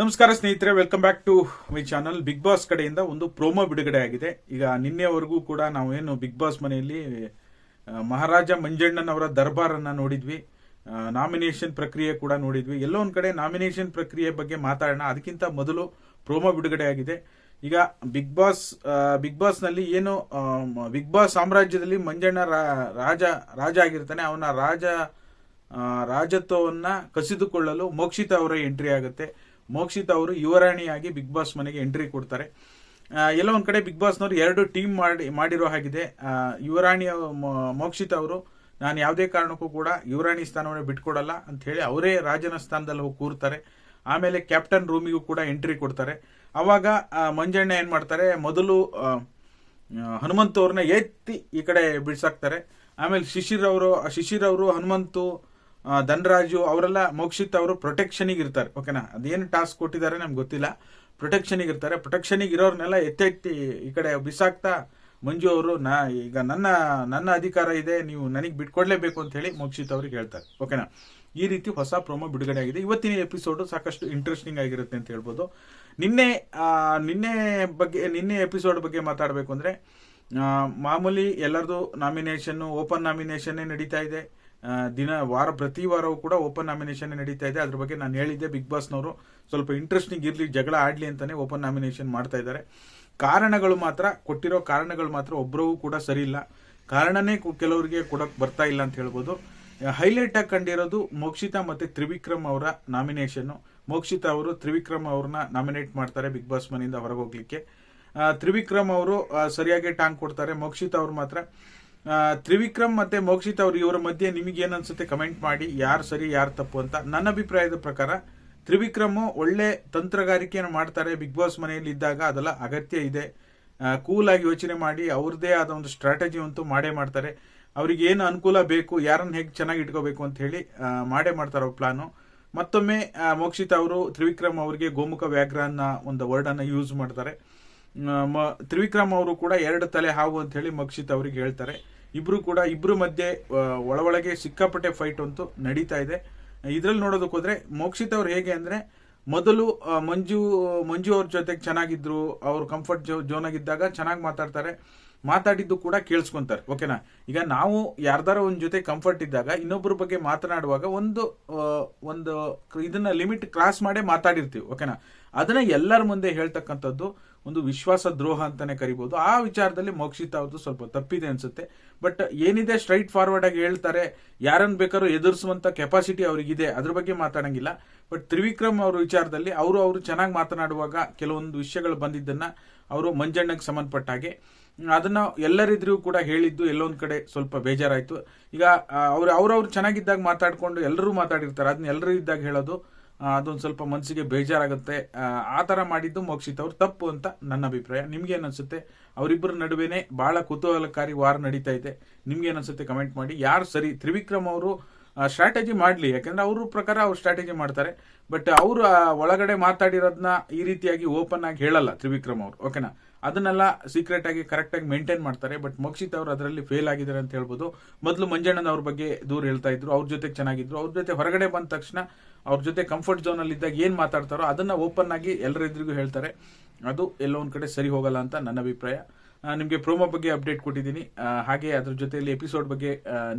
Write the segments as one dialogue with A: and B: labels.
A: ನಮಸ್ಕಾರ ಸ್ನೇಹಿತರೆ welcome back to my channel Bigg Boss ಕಡೆಯಿಂದ ಒಂದು ಪ್ರೋಮೋ ಬಿಡುಗಡೆ ಆಗಿದೆ. ಈಗ ನಿನ್ನೆವರೆಗೂ ಕೂಡ ನಾವೇನು ಬಿಗ್ ಬಾಸ್ ಮನೆಯಲ್ಲಿ ಮಹಾರಾಜ ಮಂಜಣ್ಣನವರ ದರ್ಬಾರನ್ನು ನೋಡಿದ್ವಿ. ನಾಮಿನೇಷನ್ ಪ್ರಕ್ರಿಯೆ ಕೂಡ ನೋಡಿದ್ವಿ. ಎಲ್ಲೋ ಒಂದು ಕಡೆ ನಾಮಿನೇಷನ್ ಪ್ರಕ್ರಿಯೆ ಬಗ್ಗೆ ಮಾತಾಡೋಣ. ಅದಕ್ಕಿಂತ ಮೊದಲು ಪ್ರೋಮೋ ಬಿಡುಗಡೆ ಆಗಿದೆ. ಈಗ ಬಿಗ್ ಬಾಸ್ ಬಿಗ್ ಬಾಸ್ನಲ್ಲಿ ಏನು ಬಿಗ್ ಬಾಸ್ ಸಾಮ್ರಾಜ್ಯದಲ್ಲಿ ಮಂಜಣ್ಣ ರಾಜ ರಾಜ ಆಗಿರ್ತಾನೆ. ಅವನ ರಾಜ ರಾಜತ್ವವನ್ನ ಕಸಿದುಕೊಳ್ಳಲು ಮೋಕ್ಷಿತ ಅವರ ಎಂಟ್ರಿ ಆಗುತ್ತೆ. ಮೋಕ್ಷಿತ ಅವರು ಯುವರಾಣಿಯಾಗಿ ಬಿಗ್ ಬಾಸ್ ಮನೆಗೆ ಎಂಟ್ರಿ ಕೊಡ್ತಾರೆ. ಎಲ್ಲ ಒಂದ್ ಕಡೆ ಬಿಗ್ ಬಾಸ್ನವರು ಎರಡು ಟೀಮ್ ಮಾಡಿ, ಮಾಡಿರೋ ಹಾಗಿದೆ. ಯುವರಾಣಿ ಮೋಕ್ಷಿತ ಅವರು, ನಾನು ಯಾವುದೇ ಕಾರಣಕ್ಕೂ ಕೂಡ ಯುವರಾಣಿ ಸ್ಥಾನವನ್ನು ಬಿಟ್ಕೊಡಲ್ಲ ಅಂತ ಹೇಳಿ ಅವರೇ ರಾಜನ ಸ್ಥಾನದಲ್ಲಿ ಹೋಗಿ ಕೂರ್ತಾರೆ. ಆಮೇಲೆ ಕ್ಯಾಪ್ಟನ್ ರೂಮಿಗೂ ಕೂಡ ಎಂಟ್ರಿ ಕೊಡ್ತಾರೆ. ಅವಾಗ ಮಂಜಣ್ಣ ಏನ್ ಮಾಡ್ತಾರೆ? ಮೊದಲು ಹನುಮಂತ ಅವ್ರನ್ನ ಎತ್ತಿ ಈ ಕಡೆ ಬಿಡ್ಸಾಕ್ತಾರೆ ಆಮೇಲೆ ಶಿಶಿರ್ ಅವರು ಶಿಶಿರ್ ಅವರು, ಹನುಮಂತು ಧನರಾಜು ಅವರೆಲ್ಲ ಮೋಕ್ಷಿತ್ ಅವರು ಪ್ರೊಟೆಕ್ಷನಿಗೆ ಇರ್ತಾರೆ ಓಕೆನಾ ಅದೇನು ಟಾಸ್ಕ್ ಕೊಟ್ಟಿದ್ದಾರೆ ನಮ್ಗೆ ಗೊತ್ತಿಲ್ಲ. ಪ್ರೊಟೆಕ್ಷನಿಗೆ ಇರ್ತಾರೆ. ಪ್ರೊಟೆಕ್ಷನಿಗೆ ಇರೋರ್ನೆಲ್ಲ ಎತ್ತೆತ್ತಿ ಈ ಕಡೆ ಬಿಸಾಕ್ತಾ, ಮಂಜು ಅವರು, ನಾ, ಈಗ ನನ್ನ ನನ್ನ ಅಧಿಕಾರ ಇದೆ, ನೀವು ನನಗೆ ಬಿಟ್ಕೊಡ್ಲೇಬೇಕು ಅಂತ ಹೇಳಿ ಮೋಕ್ಷಿತ್ ಅವ್ರಿಗೆ ಹೇಳ್ತಾರೆ ಓಕೆನಾ ಈ ರೀತಿ ಹೊಸ ಪ್ರೊಮೋ ಬಿಡುಗಡೆ ಆಗಿದೆ. ಇವತ್ತಿನ ಎಪಿಸೋಡು ಸಾಕಷ್ಟು ಇಂಟ್ರೆಸ್ಟಿಂಗ್ ಆಗಿರುತ್ತೆ ಅಂತ ಹೇಳ್ಬೋದು. ನಿನ್ನೆ ನಿನ್ನೆ ಬಗ್ಗೆ, ನಿನ್ನೆ ಎಪಿಸೋಡ್ ಬಗ್ಗೆ ಮಾತಾಡಬೇಕು ಅಂದರೆ ಮಾಮೂಲಿ ಎಲ್ಲರದು ನಾಮಿನೇಷನ್ನು ಓಪನ್ ನಾಮಿನೇಷನ್ನೇ ನಡೀತಾ ಇದೆ. ದಿನ ವಾರ ಪ್ರತಿ ವಾರವೂ ಕೂಡ ಓಪನ್ ನಾಮಿನೇಷನ್ ನಡೀತಾ ಇದೆ. ಅದ್ರ ಬಗ್ಗೆ ನಾನು ಹೇಳಿದ್ದೆ ಬಿಗ್ ಬಾಸ್ನವರು ಸ್ವಲ್ಪ ಇಂಟ್ರೆಸ್ಟಿಂಗ್ ಇರಲಿ, ಜಗಳ ಆಡಲಿ ಅಂತಾನೆ ಓಪನ್ ನಾಮಿನೇಷನ್ ಮಾಡ್ತಾ ಇದ್ದಾರೆ. ಕಾರಣಗಳು ಮಾತ್ರ, ಕೊಟ್ಟಿರೋ ಕಾರಣಗಳು ಮಾತ್ರ ಒಬ್ಬರಿಗೂ ಕೂಡ ಸರಿ ಇಲ್ಲ. ಕಾರಣನೇ ಕೆಲವರಿಗೆ ಕೊಡೋಕ್ಕೆ ಬರ್ತಾ ಇಲ್ಲ ಅಂತ ಹೇಳ್ಬೋದು. ಹೈಲೈಟ್ ಆಗಿ ಕಂಡಿರೋದು ಮೋಕ್ಷಿತಾ ಮತ್ತು ತ್ರಿವಿಕ್ರಮ್ ಅವರ ನಾಮಿನೇಷನ್ನು ಮೋಕ್ಷಿತಾ ಅವರು ತ್ರಿವಿಕ್ರಮ್ ಅವ್ರನ್ನ ನಾಮಿನೇಟ್ ಮಾಡ್ತಾರೆ ಬಿಗ್ ಬಾಸ್ ಮನೆಯಿಂದ ಹೊರಗೆ ಹೋಗ್ಲಿಕ್ಕೆ. ತ್ರಿವಿಕ್ರಮ್ ಅವರು ಸರಿಯಾಗಿ ಟಾಂಗ್ ಕೊಡ್ತಾರೆ. ಮೋಕ್ಷಿತಾ ಅವರು ಮಾತ್ರ ತ್ರಿವಿಕ್ರಮ್ ಮತ್ತೆ ಮೋಕ್ಷಿತ್ ಅವರು ಇವರ ಮಧ್ಯೆ ನಿಮಗೆ ಏನ್ ಅನ್ಸುತ್ತೆ ಕಮೆಂಟ್ ಮಾಡಿ, ಯಾರು ಸರಿ, ಯಾರು ತಪ್ಪು ಅಂತ. ನನ್ನ ಅಭಿಪ್ರಾಯದ ಪ್ರಕಾರ, ತ್ರಿವಿಕ್ರಮ್ ಒಳ್ಳೆ ತಂತ್ರಗಾರಿಕೆಯನ್ನು ಮಾಡ್ತಾರೆ, ಬಿಗ್ ಬಾಸ್ ಮನೆಯಲ್ಲಿ ಇದ್ದಾಗ ಅದೆಲ್ಲ ಅಗತ್ಯ ಇದೆ. ಕೂಲ್ ಆಗಿ ಯೋಚನೆ ಮಾಡಿ ಅವ್ರದ್ದೇ ಆದ ಒಂದು ಸ್ಟ್ರಾಟಜಿ ಅಂತೂ ಮಾಡೇ ಮಾಡ್ತಾರೆ. ಅವ್ರಿಗೆ ಏನು ಅನುಕೂಲ ಬೇಕು, ಯಾರನ್ನ ಹೇಗೆ ಚೆನ್ನಾಗಿ ಇಟ್ಕೋಬೇಕು ಅಂತ ಹೇಳಿ ಮಾಡೇ ಮಾಡ್ತಾರೆ ಅವ್ರ ಪ್ಲಾನು ಮತ್ತೊಮ್ಮೆ ಮೋಕ್ಷಿತ್ ಅವರು, ತ್ರಿವಿಕ್ರಮ್ ಅವರಿಗೆ ಗೋಮುಖ ವ್ಯಾಘ್ರ ಅನ್ನ ಒಂದು ವರ್ಡ್ ಅನ್ನ ಯೂಸ್ ಮಾಡ್ತಾರೆ. ತ್ರಿವಿಕ್ರಮ್ ಅವರು ಕೂಡ ಎರಡು ತಲೆ ಹಾವು ಅಂತ ಹೇಳಿ ಮೋಕ್ಷಿತ್ ಅವರಿಗೆ ಹೇಳ್ತಾರೆ. ಇಬ್ರು ಕೂಡ ಇಬ್ರು ಮಧ್ಯೆ ಒಳ ಒಳಗೆ ಸಿಕ್ಕಾಪಟ್ಟೆ ಫೈಟ್ ಅಂತೂ ನಡೀತಾ ಇದೆ. ಇದ್ರಲ್ಲಿ ನೋಡೋದಕ್ಕೆ ಹೋದ್ರೆ ಮೋಕ್ಷಿತ್ ಅವ್ರು ಹೇಗೆ ಅಂದ್ರೆ, ಮೊದಲು ಮಂಜು ಮಂಜು ಅವ್ರ ಜೊತೆಗೆ ಚೆನ್ನಾಗಿದ್ರು, ಅವ್ರು ಕಂಫರ್ಟ್ ಜೋನ್ ಆಗಿದ್ದಾಗ ಚೆನ್ನಾಗಿ ಮಾತಾಡ್ತಾರೆ. ಮಾತಾಡಿದ್ದು ಕೂಡ ಕೇಳಿಸ್ಕೊಂತಾರೆ. ಓಕೆನಾ? ಈಗ ನಾವು ಯಾರ್ದಾರ ಒಂದ್ ಜೊತೆ ಕಂಫರ್ಟ್ ಇದ್ದಾಗ ಇನ್ನೊಬ್ಬರ ಬಗ್ಗೆ ಮಾತನಾಡುವಾಗ ಒಂದು ಒಂದು ಇದನ್ನ ಲಿಮಿಟ್ ಕ್ರಾಸ್ ಮಾಡೇ ಮಾತಾಡಿರ್ತೀವಿ. ಓಕೆನಾ? ಅದನ್ನ ಎಲ್ಲರ ಮುಂದೆ ಹೇಳ್ತಕ್ಕಂಥದ್ದು ಒಂದು ವಿಶ್ವಾಸ ದ್ರೋಹ ಅಂತಾನೆ ಕರಿಬಹುದು ಆ ವಿಚಾರದಲ್ಲಿ ಮೋಕ್ಷಿತ ಅವ್ರದ್ದು ಸ್ವಲ್ಪ ತಪ್ಪಿದೆ ಅನ್ಸುತ್ತೆ. ಬಟ್ ಏನಿದೆ? ಸ್ಟ್ರೈಟ್ ಫಾರ್ವರ್ಡ್ ಆಗಿ ಹೇಳ್ತಾರೆ. ಯಾರನ್ನ ಬೇಕಾದ್ರೂ ಎದುರಿಸುವಂತ ಕೆಪಾಸಿಟಿ ಅವರಿಗಿದೆ. ಅದ್ರ ಬಗ್ಗೆ ಮಾತಾಡಂಗಿಲ್ಲ. ಬಟ್ ತ್ರಿವಿಕ್ರಮ್ ಅವ್ರ ವಿಚಾರದಲ್ಲಿ ಅವರು ಅವರು ಚೆನ್ನಾಗಿ ಮಾತನಾಡುವಾಗ ಕೆಲವೊಂದು ವಿಷಯಗಳು ಬಂದಿದ್ದನ್ನ ಅವರು ಮಂಜಣ್ಣಗೆ ಸಂಬಂಧಪಟ್ಟ ಹಾಗೆ ಅದನ್ನ ಎಲ್ಲರಿದ್ರೂ ಕೂಡ ಹೇಳಿದ್ದು ಎಲ್ಲೊಂದ್ ಕಡೆ ಸ್ವಲ್ಪ ಬೇಜಾರಾಯ್ತು. ಈಗ ಅವ್ರು ಅವ್ರವ್ರು ಚೆನ್ನಾಗಿದ್ದಾಗ ಮಾತಾಡ್ಕೊಂಡು ಎಲ್ಲರೂ ಮಾತಾಡಿರ್ತಾರೆ. ಅದನ್ನ ಎಲ್ಲರೂ ಇದ್ದಾಗ ಹೇಳೋದು ಅದೊಂದು ಸ್ವಲ್ಪ ಮನಸ್ಸಿಗೆ ಬೇಜಾರಾಗುತ್ತೆ. ಆ, ಥರ ಮಾಡಿದ್ದು ಮೋಕ್ಷಿತ್ ಅವ್ರು ತಪ್ಪು ಅಂತ ನನ್ನ ಅಭಿಪ್ರಾಯ. ನಿಮ್ಗೆ ಏನನ್ಸುತ್ತೆ? ಅವರಿಬ್ಬರ ನಡುವೆನೆ ಬಹಳ ಕುತೂಹಲಕಾರಿ ವಾರ ನಡೀತಾ ಇದೆ. ನಿಮ್ಗೆ ಏನನ್ಸುತ್ತೆ? ಕಮೆಂಟ್ ಮಾಡಿ. ಯಾರು ಸರಿ? ತ್ರಿವಿಕ್ರಮ್ ಅವರು ಸ್ಟ್ರಾಟಜಿ ಮಾಡಲಿ. ಯಾಕಂದ್ರೆ ಅವ್ರ ಪ್ರಕಾರ ಅವ್ರು ಸ್ಟ್ರಾಟಜಿ ಮಾಡ್ತಾರೆ. ಬಟ್ ಅವರು ಒಳಗಡೆ ಮಾತಾಡಿರೋದನ್ನ ಈ ರೀತಿಯಾಗಿ ಓಪನ್ ಆಗಿ ಹೇಳಲ್ಲ ತ್ರಿವಿಕ್ರಮ್ ಅವರು. ಓಕೆನಾ ಅದನ್ನೆಲ್ಲ ಸೀಕ್ರೆಟ್ ಆಗಿ ಕರೆಕ್ಟ್ ಆಗಿ ಮೇಂಟೈನ್ ಮಾಡ್ತಾರೆ. ಬಟ್ ಮೋಕ್ಷಿತ್ ಅವರು ಅದರಲ್ಲಿ ಫೇಲ್ ಆಗಿದ್ದಾರೆ ಅಂತ ಹೇಳ್ಬೋದು. ಮೊದಲು ಮಂಜಣ್ಣನ ಅವ್ರ ಬಗ್ಗೆ ದೂರ ಹೇಳ್ತಾ ಇದ್ರು. ಅವ್ರ ಜೊತೆ ಚೆನ್ನಾಗಿದ್ರು. ಅವ್ರ ಜೊತೆ ಹೊರಗಡೆ ಬಂದ ತಕ್ಷಣ ಅವ್ರ ಜೊತೆ ಕಂಫರ್ಟ್ ಝೋನ್ ಅಲ್ಲಿ ಇದ್ದಾಗ ಏನ್ ಮಾತಾಡ್ತಾರೋ ಅದನ್ನ ಓಪನ್ ಆಗಿ ಎಲ್ಲರಿಗೂ ಹೇಳ್ತಾರೆ. ಅದು ಎಲ್ಲೋ ಒಂದ್ ಕಡೆ ಸರಿ ಹೋಗಲ್ಲ ಅಂತ ನನ್ನ ಅಭಿಪ್ರಾಯ. ನಿಮ್ಗೆ ಪ್ರೋಮೋ ಬಗ್ಗೆ ಅಪ್ಡೇಟ್ ಕೊಟ್ಟಿದ್ದೀನಿ. ಹಾಗೆ ಅದ್ರ ಜೊತೆಯಲ್ಲಿ ಎಪಿಸೋಡ್ ಬಗ್ಗೆ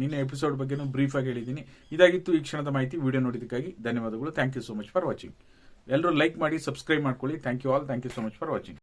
A: ನಿನ್ನೆ ಎಪಿಸೋಡ್ ಬಗ್ಗೆನೂ ಬ್ರೀಫ್ ಆಗಿ ಹೇಳಿದ್ದೀನಿ. ಇದಾಗಿತ್ತು ಈ ಕ್ಷಣದ ಮಾಹಿತಿ. ವಿಡಿಯೋ ನೋಡಿದ್ದಕ್ಕಾಗಿ ಧನ್ಯವಾದಗಳು. Thank you so much for watching ಎಲ್ಲರೂ ಲೈಕ್ ಮಾಡಿ ಸಬ್ಸ್ಕ್ರೈಬ್ ಮಾಡ್ಕೊಳ್ಳಿ. Thank you all thank you so much for watching